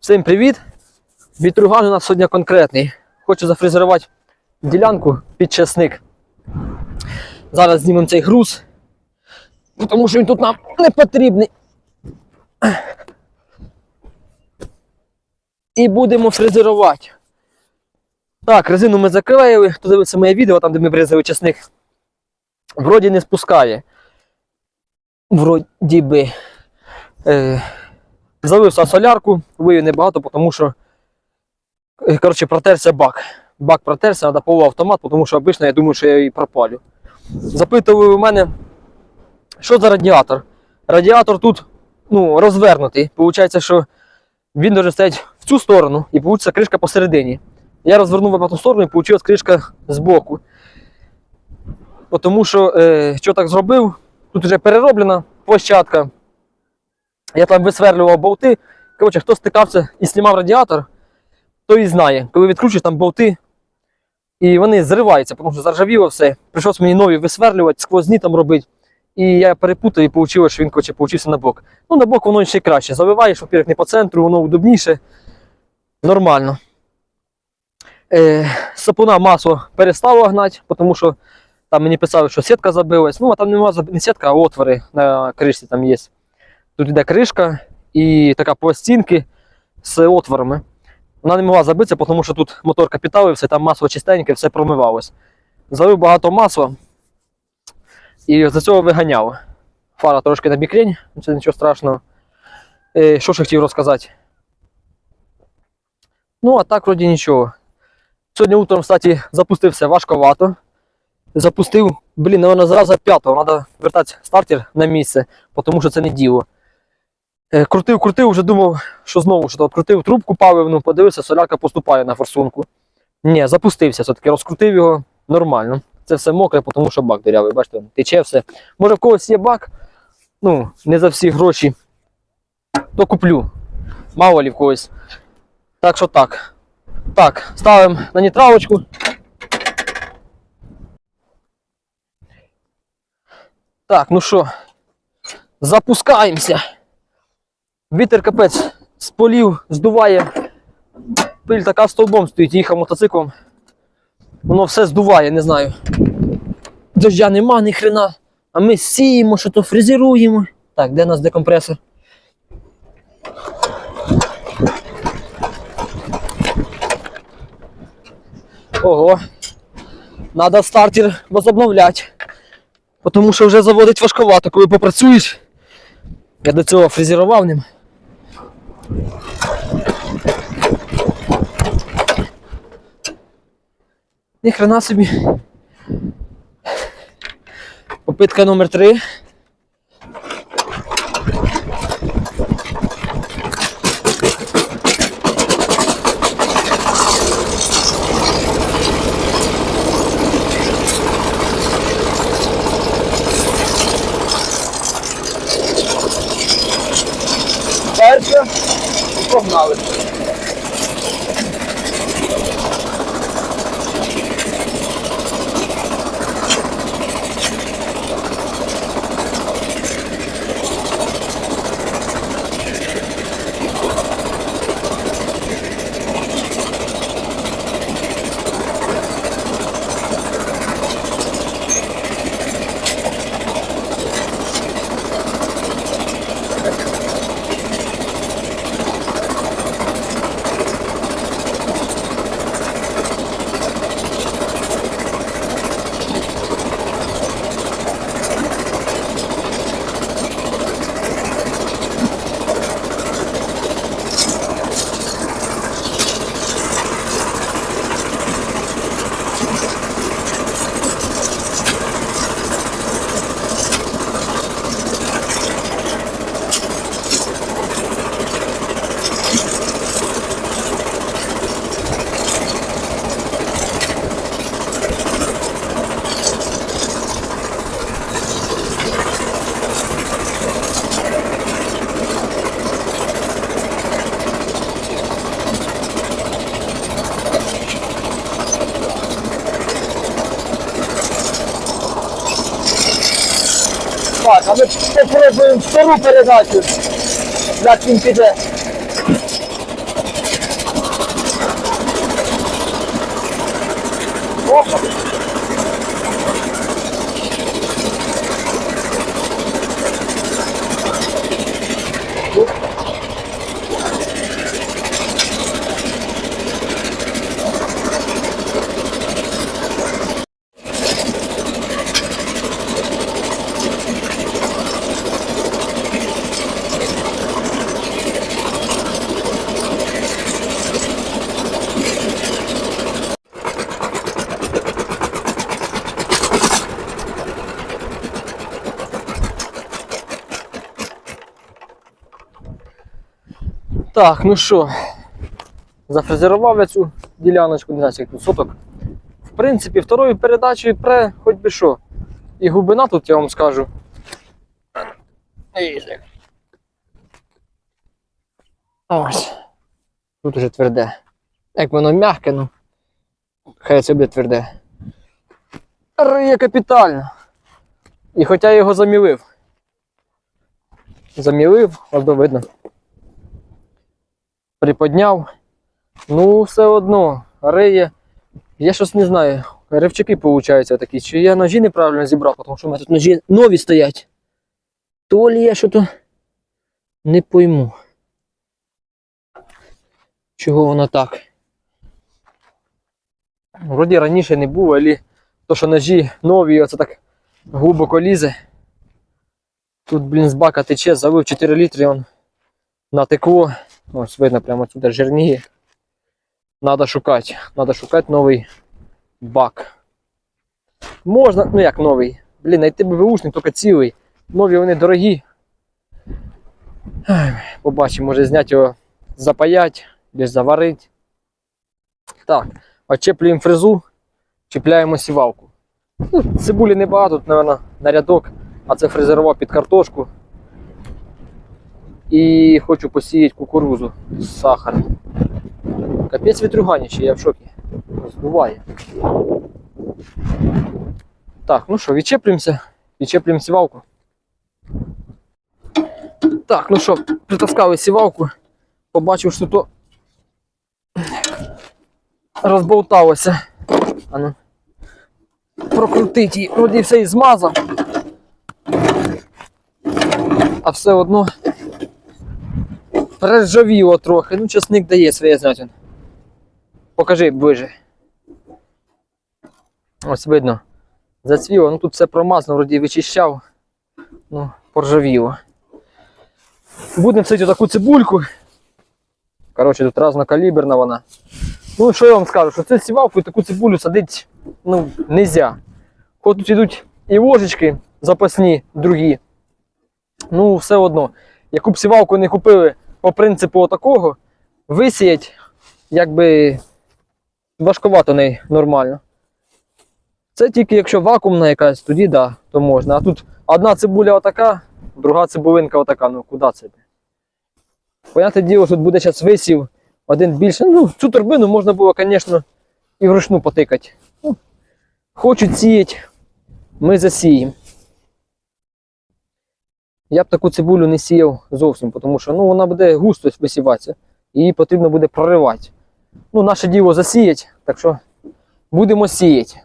Всім привіт! Вітруган у нас сьогодні конкретний. Хочу зафрезерувати ділянку під часник. Зараз знімемо цей груз, тому що він тут нам не потрібний. І будемо фрезерувати. Так, резину ми заклеїли. Хто дивиться моє відео, там де ми врізали часник. Вроді не спускає. Вроді би. Е, Залився солярку, вию небагато, тому що е, коротше, протерся бак. Бак протерся, треба повний автомат, тому що обично я думаю, що я її пропалю. Запитували у мене, що за радіатор? Радіатор тут ну, розвернутий. Получається, що він дуже стоять в цю сторону і вийде кришка посередині. Я розвернув в ту сторону і вийшла кришка збоку. Тому що, е, що так зробив, тут вже перероблена площадка. Я там висверлював болти. Коротше, хто стикався і знімав радіатор, той і знає, коли відкручуєш там болти, і вони зриваються, тому що заржавіло все. Прийшлося мені нові висверлювати, сквозні там робити. І я перепутав і вийшло, що він коротше, получився на бок. Ну, на бок воно ще краще. Завиваєш, во-первых, не по центру, воно удобніше. Нормально. Е, сапуна масло перестало гнати, тому що там мені писали, що сітка забилась. Ну, а там нема не сітка, а отвори на кришці там є. Тут йде кришка і така пластинки з отворами. Вона не могла забитися, тому що тут мотор капіталився, там масло чистеньке, все промивалось. Залив багато масла і за цього виганяв. Фара трошки на бікрень, це нічого страшного. Е, що ще хотів розказати? Ну, а так, вроді нічого. Сьогодні утром, кстати, запустився важковато. Запустив, блін, наверное, зразу п'ятого. Треба вертати стартер на місце, тому що це не діло. Е, Крутив, крутив, вже думав, що знову що крутив трубку паливну, подивився, солярка поступає на форсунку. Ні, запустився, все-таки розкрутив його нормально. Це все мокре, тому що бак дирявий, бачите, тече все. Може в когось є бак, ну, не за всі гроші, то куплю. Мало лі в когось. Так що так. Так, ставимо на нейтралочку. Так, ну що, запускаємося. Вітер капець з полів здуває. Пиль така стовбом стоїть, їхав мотоциклом. Воно все здуває, не знаю. Дождя нема, ні хрена. А ми сіємо, що то фрезеруємо. Так, де у нас декомпресор? Ого. Надо стартер возобновляти. Тому що вже заводить важковато, коли попрацюєш. Я до цього фрезерував ним. Ні хрена собі. Попитка номер 3. Arca nou eens. А ми спробуємо втору передачу. Як він піде. Так, ну що, зафрезерував я цю діляночку, не знаю, скільки тут соток. В принципі, второю передачею пре хоч би що. І глибина тут, я вам скажу. Ось. Тут уже тверде. Як воно м'яке, ну. Хай це буде тверде. Риє капітально. І хоча я його замілив. Замілив, одно видно. Приподняв. Ну, все одно, риє. Я щось не знаю. Ривчаки получаються такі. Чи я ножі неправильно зібрав, тому що в мене тут ножі нові стоять. То лі я що то не пойму. Чого воно так? Вроді раніше не було, але то, що ножі нові, оце так глибоко лізе. Тут, блін, з бака тече, залив 4 літри, он натекло. Ось видно, прямо тут жирніє. Надо шукати. Надо шукати новий бак. Можна, ну як новий. Блін, знайти ББУшник, тільки цілий. Нові вони дорогі. Побачимо, може зняти його, запаять, десь заварити. Так, очеплюємо фрезу, чіпляємо сівалку. Ну, цибулі небагато, тут, мабуть, на рядок, а це фрезерував під картошку. І хочу посіяти кукурузу з сахаром. Капець вітрюганіще, я в шокі. Збуває. Так, ну що, відчеплюємося, відчеплюємо сівалку. Так, ну що, притаскали сівалку, побачив, що то розболталося. Ану. Прокрутить її, вроді все і змазав. А все одно приржавіло трохи. Ну, часник дає своє знати. Покажи ближе. Ось видно. Зацвіло, ну тут все промазано, вроді вичищав. Ну, поржавіло. Будемо сидіти таку цибульку. Коротше, тут разнокаліберна вона. Ну, що я вам скажу, що це сівалку і таку цибулю садити ну, нельзя. Хоч тут йдуть і ложечки запасні, другі. Ну, все одно. Яку б сівалку не купили по принципу такого, висіять, якби важковато неї нормально. Це тільки якщо вакуумна якась, тоді да, то можна. А тут одна цибуля отака, друга цибулинка отака, ну куди це? Понятне діло, тут буде зараз висів, один більше. Ну, цю торбину можна було, звісно, і вручну потикати. Ну, хочуть сіяти, ми засіємо. Я б таку цибулю не сіяв зовсім, тому що ну, вона буде густо висіватися. Її потрібно буде проривати. Ну, наше діло засіять, так що будемо сіяти.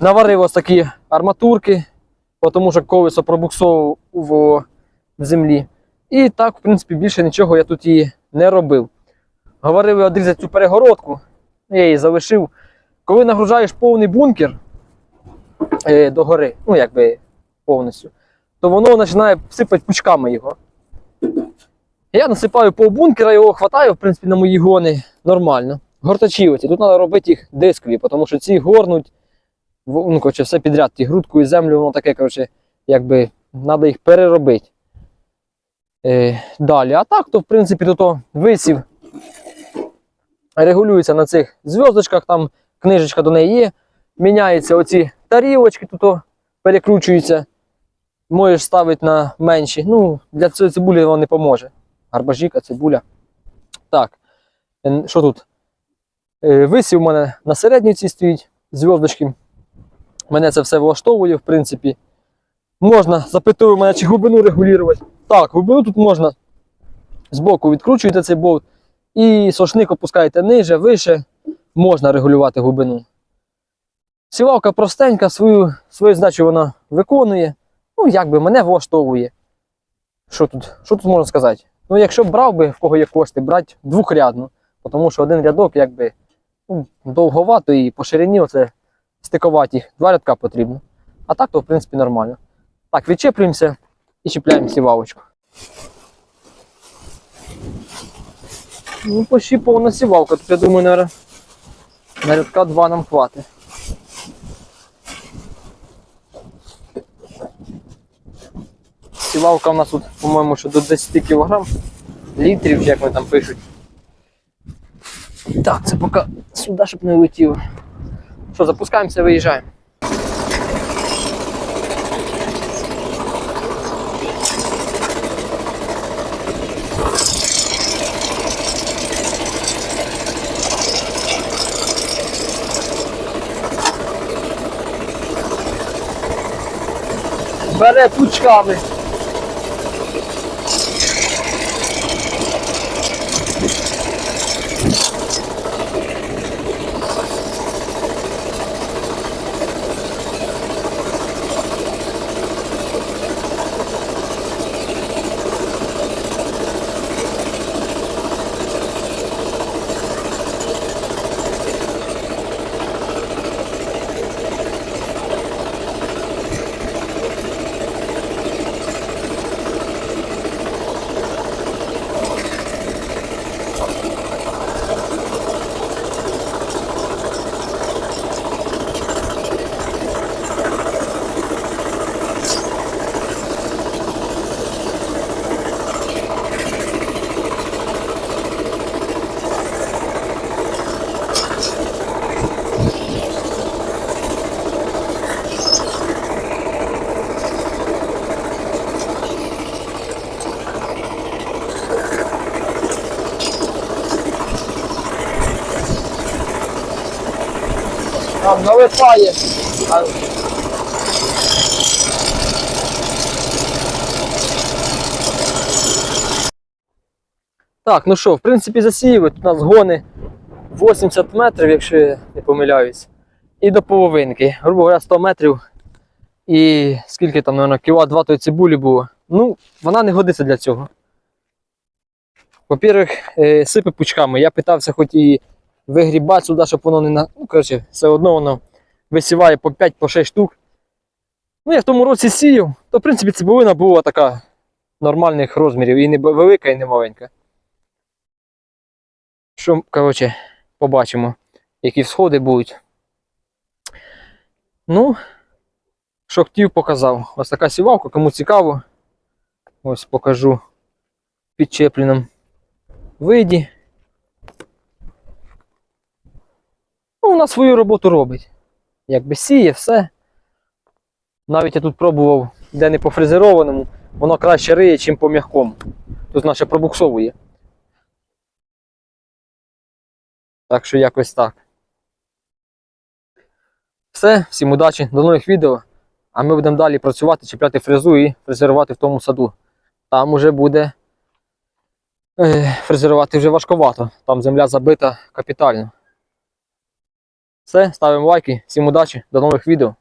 Наварив ось такі арматурки, тому що колесо пробуксовував в, землі. І так, в принципі, більше нічого я тут і не робив. Говорив відрізати цю перегородку, я її залишив. Коли нагружаєш повний бункер е, до гори, ну якби повністю, то воно починає сипати пучками його. Я насипаю по бункера, його хватаю, в принципі, на мої гони нормально. Гортачі оці. Тут треба робити їх дискові, тому що ці горнуть, ну, коротше, все підряд, і грудку і землю, воно таке, коротше, якби треба їх переробити. Е, далі. А так, то, в принципі, то висів регулюється на цих зв'язочках, там книжечка до неї є. Міняються оці тарілочки, тут перекручуються. Можеш ставити на менші. Ну, для цієї цибулі воно не поможе. Гарбажіка, цибуля. Так. Що тут? Е, Висів у мене на середній цій стоїть зв'язочки. Мене це все влаштовує, в принципі. Можна, запитую мене, чи глибину регулювати. Так, глибину тут можна. Збоку відкручуєте цей болт і сошник опускаєте ниже, вище, можна регулювати глибину. Сівалка простенька, свою, свою задачу вона виконує. Ну, якби мене влаштовує. Що тут, що тут можна сказати? Ну, якщо брав би, в кого є кошти, брати двохрядну, тому що один рядок якби ну, довговато і по ширині оце стикувати їх. Два рядка потрібно. А так, то в принципі нормально. Так, відчеплюємося і чіпляємо сівалочку. Ну, почти повна сівалка. Тут, я думаю, на рядка два нам хватить. Сівалка у нас тут, по-моєму, що до 10 кг. літрів, як вони там пишуть. Так, це поки сюди, щоб не летіло. Що, запускаємося, виїжджаємо. Бере пучками. Там налипає. Так, ну що, в принципі, засіяли. Тут у нас гони 80 метрів, якщо я не помиляюсь. І до половинки. Грубо говоря, 100 метрів. І скільки там, мабуть, кіла 2 тої цибулі було. Ну, вона не годиться для цього. По-перше, сипи пучками. Я питався хоч і вигрібати сюди, щоб воно не на. Ну, коротше, все одно воно висіває по 5-6 по штук. Ну, я в тому році сіяв, то в принципі цибулина була така нормальних розмірів. І не велика, і не маленька. Що, коротше, побачимо, які всходи будуть. Ну, що хотів, показав. Ось така сівалка, кому цікаво. Ось покажу в підчепленому виді. Вона свою роботу робить. Якби сіє, все. Навіть я тут пробував, де не по фрезерованому, воно краще риє, ніж по м'якому. Тут наше пробуксовує. Так що якось так. Все, всім удачі, до нових відео. А ми будемо далі працювати, чіпляти фрезу і фрезерувати в тому саду. Там уже буде е, фрезерувати вже важковато. Там земля забита капітально. Все, ставимо лайки, всім удачі, до нових відео.